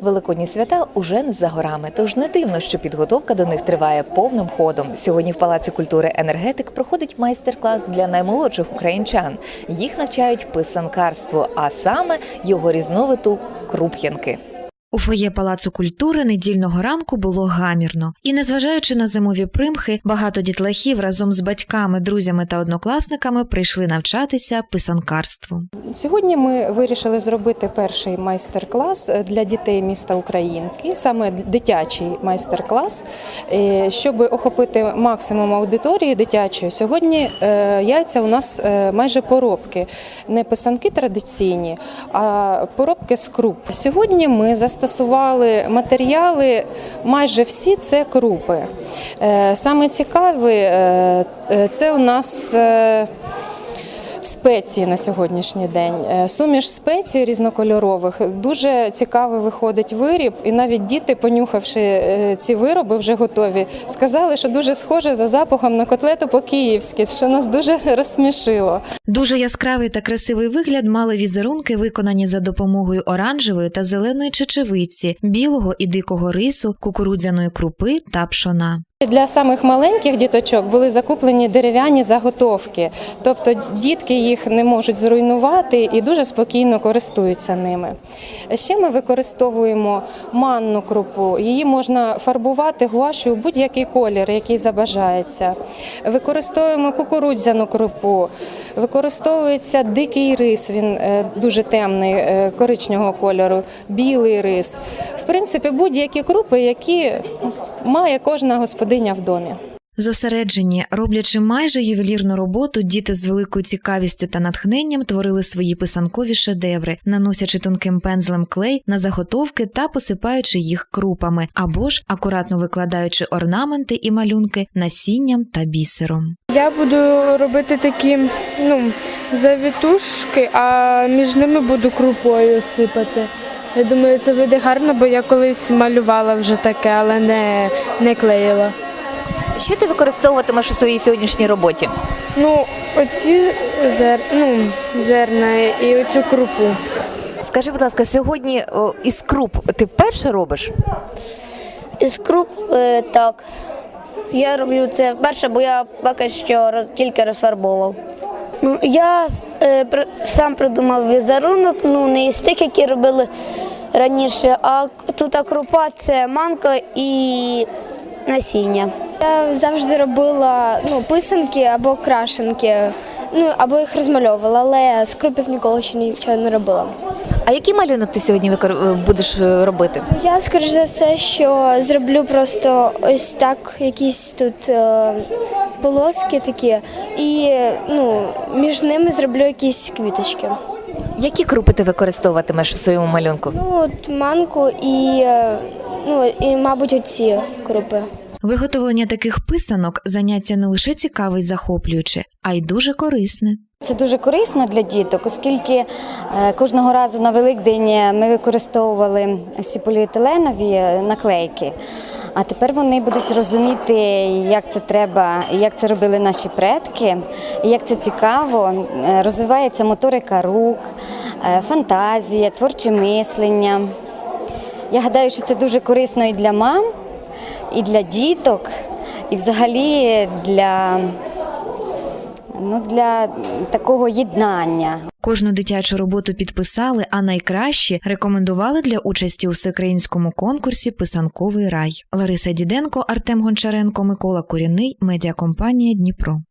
Великодні свята уже не за горами, тож не дивно, що підготовка до них триває повним ходом. Сьогодні в Палаці культури енергетик проходить майстер-клас для наймолодших українчан. Їх навчають писанкарству, а саме його різновиду круп'янки. У фоє Палацу культури недільного ранку було гамірно, і, незважаючи на зимові примхи, багато дітлахів разом з батьками, друзями та однокласниками прийшли навчатися писанкарству. Сьогодні ми вирішили зробити перший майстер-клас для дітей міста Українки, саме дитячий майстер-клас, е, щоб охопити максимум аудиторії дитячої. Сьогодні е, яйця у нас е, майже поробки, не писанки традиційні, а поробки з круп. Сьогодні ми застосували матеріали, майже всі це крупи. Е, Саме цікаве е, це у нас. Спеції на сьогоднішній день. Е, Суміш спецій різнокольорових. Дуже цікавий виходить виріб, і навіть діти, понюхавши е, ці вироби, вже готові, сказали, що дуже схоже за запахом на котлету по-київськи, що нас дуже розсмішило. Дуже яскравий та красивий вигляд мали візерунки, виконані за допомогою оранжевої та зеленої чечевиці, білого і дикого рису, кукурудзяної крупи та пшона. Для самих маленьких діточок були закуплені дерев'яні заготовки, тобто дітки їх не можуть зруйнувати і дуже спокійно користуються ними. Ще ми використовуємо манну крупу. Її можна фарбувати гуашю у будь-який колір, який забажається. Використовуємо кукурудзяну крупу, використовується дикий рис, він е, дуже темний, е, коричневого кольору, білий рис. В принципі, будь-які крупи, які має кожна господиня в домі. Зосереджені, роблячи майже ювелірну роботу, діти з великою цікавістю та натхненням творили свої писанкові шедеври, наносячи тонким пензлем клей на заготовки та посипаючи їх крупами, або ж акуратно викладаючи орнаменти і малюнки насінням та бісером. Я буду робити такі ну, завітушки, а між ними буду крупою сипати. Я думаю, це вийде гарно, бо я колись малювала вже таке, але не, не клеїла. Що ти використовуватимеш у своїй сьогоднішній роботі? Ну, оці зер, ну, зерна і оцю крупу. Скажи, будь ласка, сьогодні о, із круп ти вперше робиш? Із круп е, так. Я роблю це вперше, бо я поки що роз- тільки розфарбовував. Ну, я е, сам придумав візерунок, ну не із тих, які робили раніше, а тут крупа це манка і насіння. Я завжди робила ну, писанки або крашенки, ну або їх розмальовувала, але з крупів ніколи ще нічого не робила. А який малюнок ти сьогодні викор- е, будеш е, робити? Я, скоріш за все, що зроблю просто ось так, якісь тут е, полоски такі, і ну, між ними зроблю якісь квіточки. Які крупи ти використовуватимеш у своєму малюнку? Ну, от манку і, е, ну, і мабуть, оці крупи. Виготовлення таких писанок заняття не лише цікаве й захоплююче, а й дуже корисне. Це дуже корисно для діток, оскільки е, кожного разу на Великдень ми використовували всі поліетиленові наклейки. А тепер вони будуть розуміти, як це треба, як це робили наші предки, як це цікаво. Е, Розвивається моторика рук, е, фантазія, творче мислення. Я гадаю, що це дуже корисно і для мам, і для діток, і взагалі для, ну, для такого єднання. Кожну дитячу роботу підписали, а найкраще рекомендували для участі у всеукраїнському конкурсі Писанковий рай. Лариса Діденко, Артем Гончаренко, Микола Куріний, медіакомпанія Дніпро.